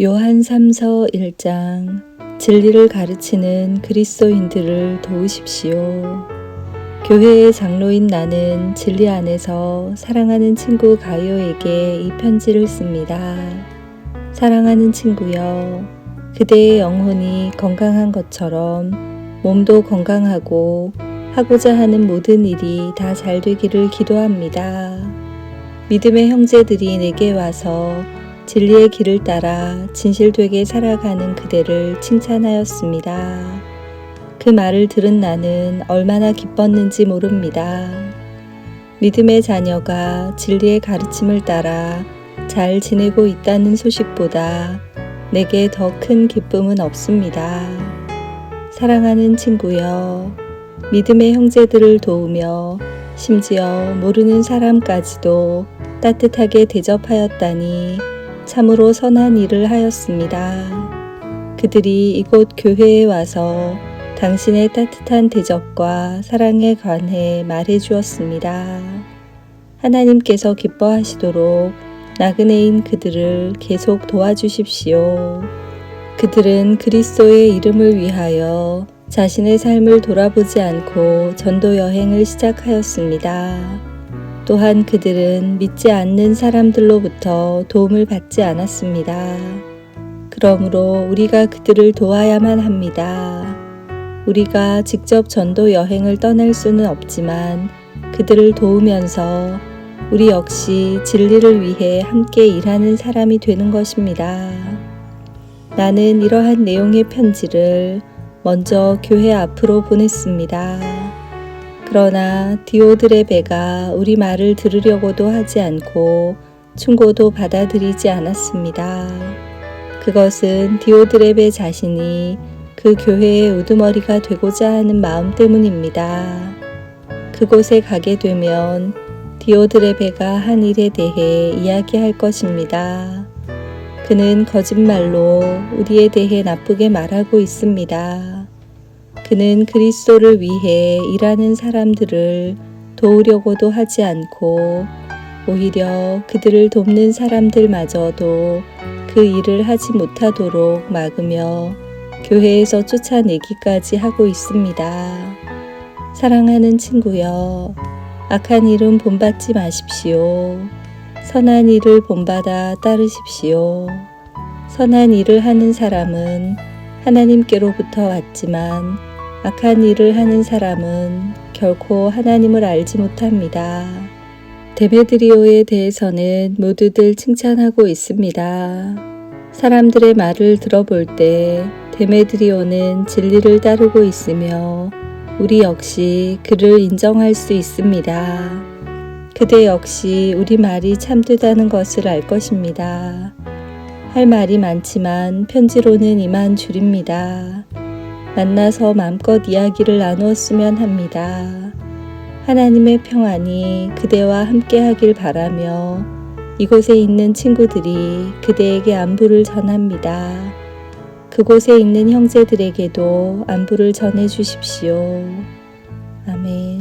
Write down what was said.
요한 3서 1장 진리를 가르치는 그리스도인들을 도우십시오. 교회의 장로인 나는 진리 안에서 사랑하는 친구 가요에게 이 편지를 씁니다. 사랑하는 친구여, 그대의 영혼이 건강한 것처럼 몸도 건강하고 하고자 하는 모든 일이 다 잘 되기를 기도합니다. 믿음의 형제들이 내게 와서 진리의 길을 따라 진실되게 살아가는 그대를 칭찬하였습니다. 그 말을 들은 나는 얼마나 기뻤는지 모릅니다. 믿음의 자녀가 진리의 가르침을 따라 잘 지내고 있다는 소식보다 내게 더 큰 기쁨은 없습니다. 사랑하는 친구여, 믿음의 형제들을 도우며 심지어 모르는 사람까지도 따뜻하게 대접하였다니 참으로 선한 일을 하였습니다. 그들이 이곳 교회에 와서 당신의 따뜻한 대접과 사랑에 관해 말해 주었습니다. 하나님께서 기뻐하시도록 나그네인 그들을 계속 도와주십시오. 그들은 그리스도의 이름을 위하여 자신의 삶을 돌아보지 않고 전도 여행을 시작하였습니다. 또한 그들은 믿지 않는 사람들로부터 도움을 받지 않았습니다. 그러므로 우리가 그들을 도와야만 합니다. 우리가 직접 전도 여행을 떠날 수는 없지만 그들을 도우면서 우리 역시 진리를 위해 함께 일하는 사람이 되는 것입니다. 나는 이러한 내용의 편지를 먼저 교회 앞으로 보냈습니다. 그러나 디오드레베가 우리 말을 들으려고도 하지 않고 충고도 받아들이지 않았습니다. 그것은 디오드레베 자신이 그 교회의 우두머리가 되고자 하는 마음 때문입니다. 그곳에 가게 되면 디오드레베가 한 일에 대해 이야기할 것입니다. 그는 거짓말로 우리에 대해 나쁘게 말하고 있습니다. 그는 그리스도를 위해 일하는 사람들을 도우려고도 하지 않고 오히려 그들을 돕는 사람들마저도 그 일을 하지 못하도록 막으며 교회에서 쫓아내기까지 하고 있습니다. 사랑하는 친구여, 악한 일은 본받지 마십시오. 선한 일을 본받아 따르십시오. 선한 일을 하는 사람은 하나님께로부터 왔지만 악한 일을 하는 사람은 결코 하나님을 알지 못합니다. 데메드리오에 대해서는 모두들 칭찬하고 있습니다. 사람들의 말을 들어볼 때 데메드리오는 진리를 따르고 있으며 우리 역시 그를 인정할 수 있습니다. 그대 역시 우리 말이 참되다는 것을 알 것입니다. 할 말이 많지만 편지로는 이만 줄입니다. 만나서 마음껏 이야기를 나누었으면 합니다. 하나님의 평안이 그대와 함께 하길 바라며 이곳에 있는 친구들이 그대에게 안부를 전합니다. 그곳에 있는 형제들에게도 안부를 전해 주십시오. 아멘.